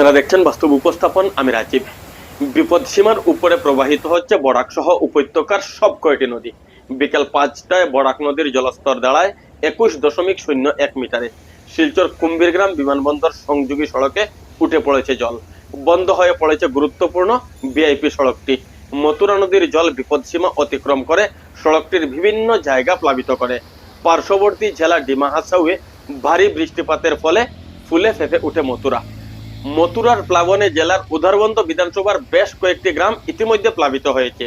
আপনারা দেখছেন বাস্তব উপস্থাপন, আমি রাজীব। বিপদ সীমার উপরে প্রবাহিত হচ্ছে বরাক সহ উপত্যকার সব কয়টি নদী। বিকেল পাঁচটায় বরাক নদীর জলস্তর দাঁড়ায় একুশ দশমিক শূন্য এক মিটারে। শিলচর কুম্ভীরগ্রাম বিমানবন্দর সংযোগী সড়কে উঠে পড়েছে জল। বন্ধ হয়ে পড়েছে গুরুত্বপূর্ণ ভিআইপি সড়কটি। মথুরা নদীর জল বিপদসীমা অতিক্রম করে সড়কটির বিভিন্ন জায়গা প্লাবিত করে। পার্শ্ববর্তী জেলা ডিমা হাসাউয়ে ভারী বৃষ্টিপাতের ফলে ফুলে ফেঁপে উঠে মথুরা। মথুরার প্লাবনে জেলার উধারবন্দ বিধানসভার বেশ কয়েকটি গ্রাম ইতিমধ্যে প্লাবিত হয়েছে।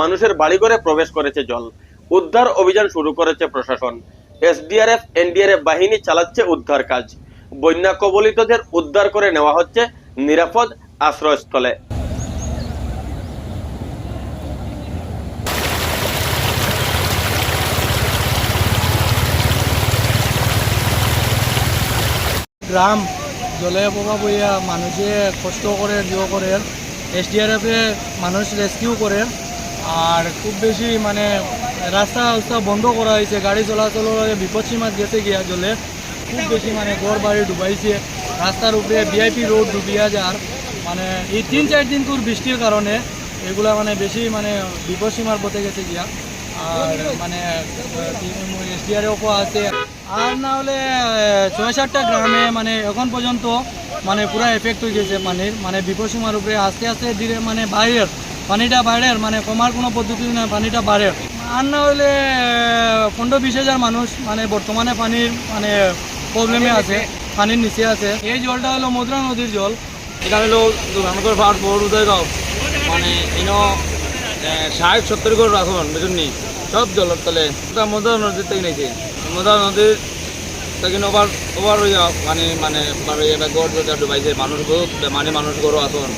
মানুষের বাড়িঘরে প্রবেশ করেছে জল। উদ্ধার অভিযান শুরু করেছে প্রশাসন। এসডিআরএফ, এনডিআরএফ বাহিনী চালাচ্ছে উদ্ধার কাজ। বন্যা কবলিতদের উদ্ধার করে নেওয়া হচ্ছে নিরাপদ আশ্রয়স্থলে। গ্রাম জলে প্রভাব হইয়া মানুষে কষ্ট করে জিও করে। এসডিআরএফে মানুষ রেস্কিউ করে। আর খুব বেশি মানে রাস্তা রাস্তা বন্ধ করা হয়েছে, গাড়ি চলাচল বিপদসীমা গেছে গিয়া জলে। খুব বেশি মানে ঘর বাড়ি ডুবাইছে, রাস্তার উপরে ভিআইপি রোড ডুবিয়া যার। মানে এই তিন চার দিন তোর বৃষ্টির কারণে এগুলা মানে বেশি মানে বিপদসীমার পথে গেছে গিয়া। আর মানে এসডিআরএফও আছে। আর না হলে ছয় সাতটা গ্রামে মানে এখন পর্যন্ত মানে পুরো এফেক্ট হয়ে গেছে পানির। মানে বিপদসীমার উপরে আস্তে আস্তে ধীরে মানে বাইরের পানিটা বাইরের মানে কমার কোনো পদ্ধতি না পানিটা বাড়ে আর না হলে পনেরো বিশ হাজার মানুষ মানে বর্তমানে পানির মানে প্রবলেমে আছে পানির নিচে আছে। এই জলটা হলো মধুরা নদীর জল। এটা হলো দুর্গানগর পাহাড় বড় উদয়গাঁও। মানে ইনো ষাট সত্তর করে রাখুন বুঝুন সব জলের তলে। মধুরা নদীর থেকে নিয়েছে। মধুরা নদীর সেখানে ওভার ওভার মানে এটা গড় ডুবাইছে মানুষ মানে মানুষ গরু আসুন